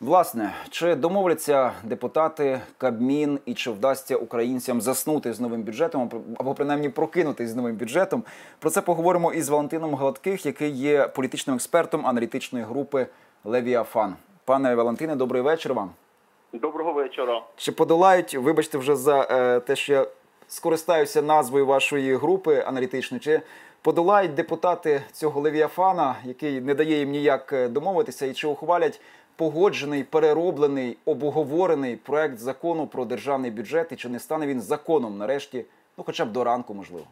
Власне, чи домовляться депутати Кабмін і чи вдасться українцям заснути з новим бюджетом або- принаймні прокинутись з новим бюджетом? Про це поговоримо із Валентином Гладких, який є політичним експертом аналітичної групи Левіафан. Пане Валентине, добрий вечір вам. Доброго вечора. Чи подолають, вибачте, вже за е, те, що я скористаюся назвою вашої групи аналітичної, чи подолають депутати цього Левіафана, який не дає їм ніяк е, домовитися, і чи ухвалять погоджений, перероблений, обговорений проект закону про державний бюджет, і чи не стане він законом нарешті, ну хоча б до ранку, можливо?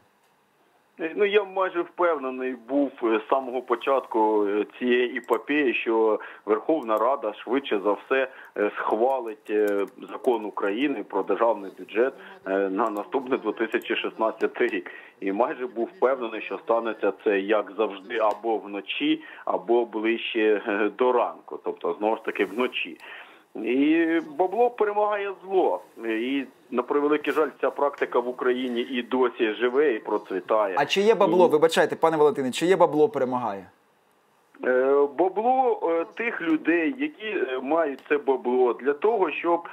Ну я майже впевнений був з самого початку е, цієї епопеї, що Верховна Рада швидше за все е, схвалить е, закон України про державний бюджет на наступний 2016 рік. І майже був впевнений, що станеться це як завжди, або вночі, або ближче до ранку, тобто знову ж таки вночі. І бабло перемагає зло. І на превеликий жаль, ця практика в Україні і досі живе і процвітає. А чи є бабло? Вибачайте, пане Валентине, чи є бабло перемагає? Е, Бабло е, тих людей, які е, мають це бабло, для того, щоб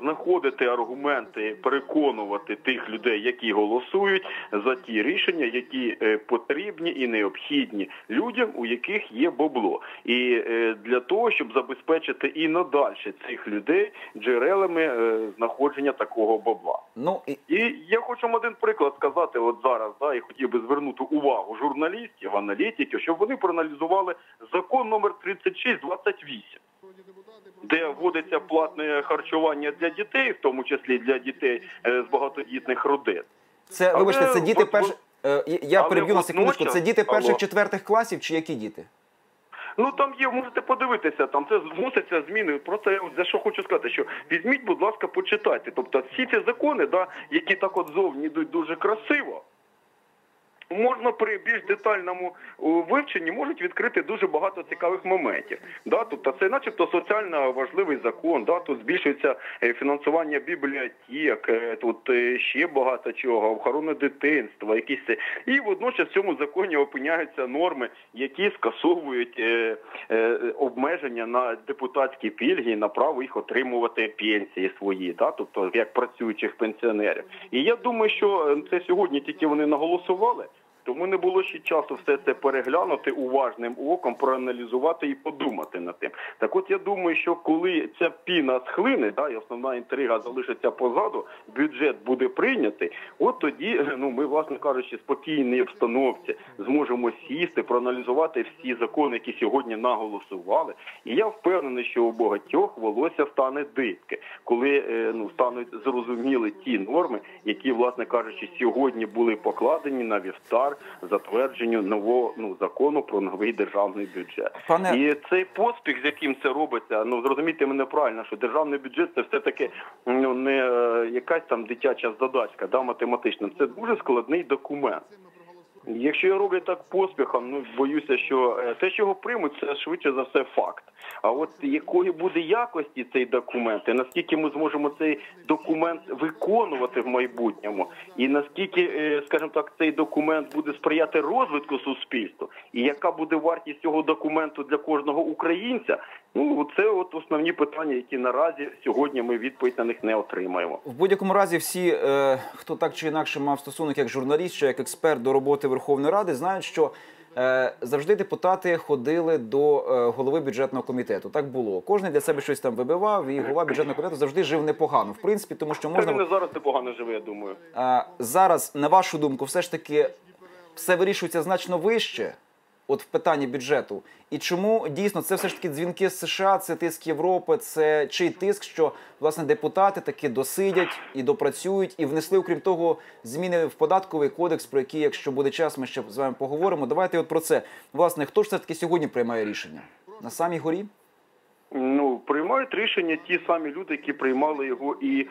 знаходити аргументи, переконувати тих людей, які голосують за ті рішення, які потрібні і необхідні людям, у яких є бабло, і для того, щоб забезпечити і надальше цих людей джерелами знаходження такого бабла. Ну і І я хочу вам один приклад сказати от зараз, да, і хотів би звернути увагу журналістів, аналітиків, щоб вони проаналізували закон номер 3628, де вводиться платне харчування для дітей, в тому числі для дітей е, з багатодітних родин. це, Але вибачте, це діти от- перш... е, Я переб'ю на секундочку. Це діти перших четвертих класів чи які діти? Ну там є, можете подивитися, там це вносяться зміни. Просто я за що хочу сказати, що візьміть, будь ласка, почитайте. Тобто всі ці закони, да, які так от зовні йдуть дуже красиво. Можна при більш детальному вивченні можуть відкрити дуже багато цікавих моментів. Да, тобто це, начебто, соціально важливий закон. Да, тут збільшується е, фінансування бібліотек, е, тут е, ще багато чого, охорони дитинства, якісь. І водночас в цьому законі опиняються норми, які скасовують е, е, обмеження на депутатські пільги на право їх отримувати пенсії свої, да, тобто як працюючих пенсіонерів. І я думаю, що е, це сьогодні тільки вони наголосували. Тому не було ще часу все це переглянути уважним оком, проаналізувати і подумати над тим. Так от я думаю, що коли ця піна схлине, да, і основна інтрига залишиться позаду, бюджет буде прийнятий, от тоді, ну ми, власне кажучи, спокійній обстановці зможемо сісти, проаналізувати всі закони, які сьогодні наголосували. І я впевнений, що у багатьох волосся стане дибке, коли е, ну стануть зрозуміли ті норми, які, власне кажучи, сьогодні були покладені на вівтар затвердженню нового ну закону про новий державний бюджет. Пане- І цей поспіх, з яким це робиться, ну зрозумійте мене правильно, що державний бюджет це все таки ну не е, якась там дитяча задачка, да, математична. Це дуже складний документ. Якщо я роблю так поспіхом, ну боюся, що е, те, що його приймуть, це швидше за все факт. А от якої буде якості цей документ, і наскільки ми зможемо цей документ виконувати в майбутньому, і наскільки, е, скажімо так, цей документ буде сприяти розвитку суспільства, і яка буде вартість цього документу для кожного українця, ну це от основні питання, які наразі сьогодні ми відповідь на них не отримаємо. В будь-якому разі, всі, е, хто так чи інакше мав стосунок як журналіст чи як експерт до роботи Верховної Ради, знають, що е, завжди депутати ходили до е, голови бюджетного комітету. Так було. Кожен для себе щось там вибивав, і голова бюджетного комітету завжди жив непогано. В принципі, тому що він можна і зараз непогано живе, я думаю. зараз, на вашу думку, все ж таки все вирішується значно вище. От в питанні бюджету, і чому дійсно це все ж таки дзвінки з США, це тиск Європи, це чий тиск, що власне депутати таки досидять і допрацюють, і внесли, окрім того, зміни в податковий кодекс, про які, якщо буде час, ми ще з вами поговоримо. Давайте от про це. Власне, хто ж все таки сьогодні приймає рішення на самій горі? Ну приймають рішення ті самі люди, які приймали його і,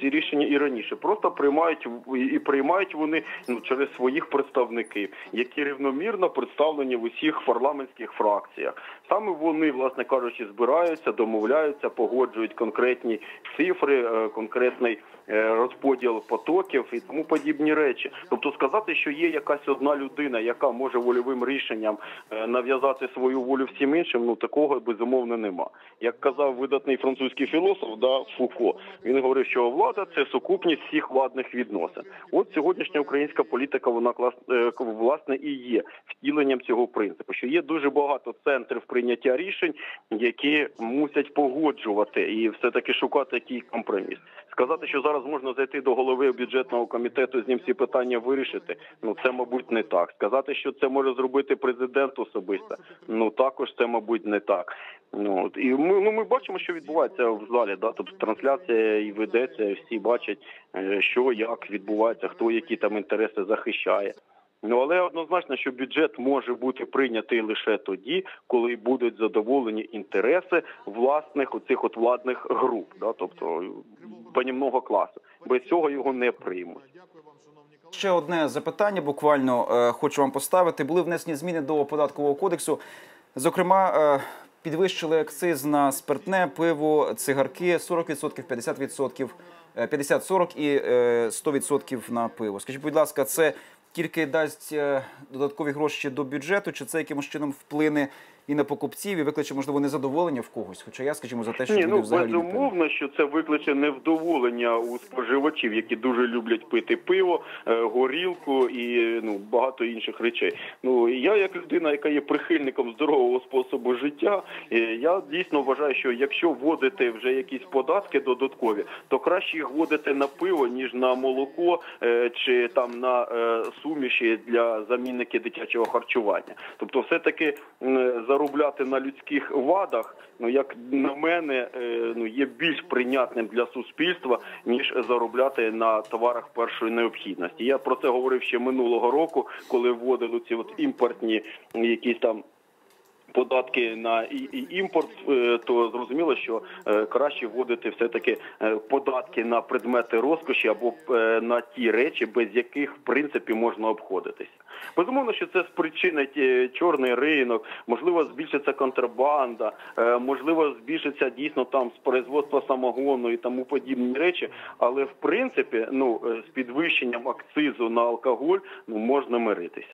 ці рішення і раніше. Просто приймають і приймають вони ну через своїх представників, які рівномірно представлені в усіх парламентських фракціях. Саме вони, власне кажучи, збираються, домовляються, погоджують конкретні цифри, е, конкретний розподіл потоків і тому подібні речі. Тобто сказати, що є якась одна людина, яка може вольовим рішенням е, нав'язати свою волю всім іншим, ну такого безумовно нема. Як казав видатний французький філософ да, Фуко, він говорив, що влада це сукупність всіх владних відносин. От сьогоднішня українська політика, вона е, власне і є втіленням цього принципу, що є дуже багато центрів прийняття рішень, які мусять погоджувати і все таки шукати який компроміс. Сказати, що зараз можна зайти до голови бюджетного комітету з ним ці питання вирішити. Ну це мабуть не так. Сказати, що це може зробити президент особисто. Ну також це мабуть не так. Ну і ми ну ми бачимо, що відбувається в залі. Да, тобто трансляція і ведеться, всі бачать, е, що як відбувається, хто які там інтереси захищає. Ну але однозначно, що бюджет може бути прийнятий лише тоді, коли будуть задоволені інтереси власних оцих от владних груп, да, тобто панівного класу. Без цього його не приймуть. Ще одне запитання буквально е, хочу вам поставити. Були внесені зміни до податкового кодексу. Зокрема, е, підвищили акциз на спиртне, пиво, цигарки 40%, 50%, е, 50-40 і е, 100% на пиво. Скажіть, будь ласка, це тільки дасть е, додаткові гроші до бюджету, чи це якимось чином вплине і на покупців, і викличе, можливо, незадоволення в когось? Хоча я, скажімо, за те, що Ні, люди ну взагалі безумовно, що це викличе невдоволення у споживачів, які дуже люблять пити пиво, е, горілку і ну багато інших речей. Ну я, як людина, яка є прихильником здорового способу життя, е, я дійсно вважаю, що якщо вводити вже якісь податки додаткові, то краще їх вводити на пиво ніж на молоко е, чи там на суміші для замінники дитячого харчування. Тобто, все таки заробляти на людських вадах, ну як на мене, е, ну є більш прийнятним для суспільства ніж заробляти на товарах першої необхідності. Я про це говорив ще минулого року, коли вводили ці от імпортні якісь там. Податки на імпорт, е, то зрозуміло, що е, краще вводити все таки податки на предмети розкоші або е, на ті речі, без яких в принципі можна обходитися. Безумовно, що це спричинить е, чорний ринок, можливо, збільшиться контрабанда, е, можливо, збільшиться дійсно там з производства самогону і тому подібні речі. Але в принципі, ну е, з підвищенням акцизу на алкоголь ну можна миритися.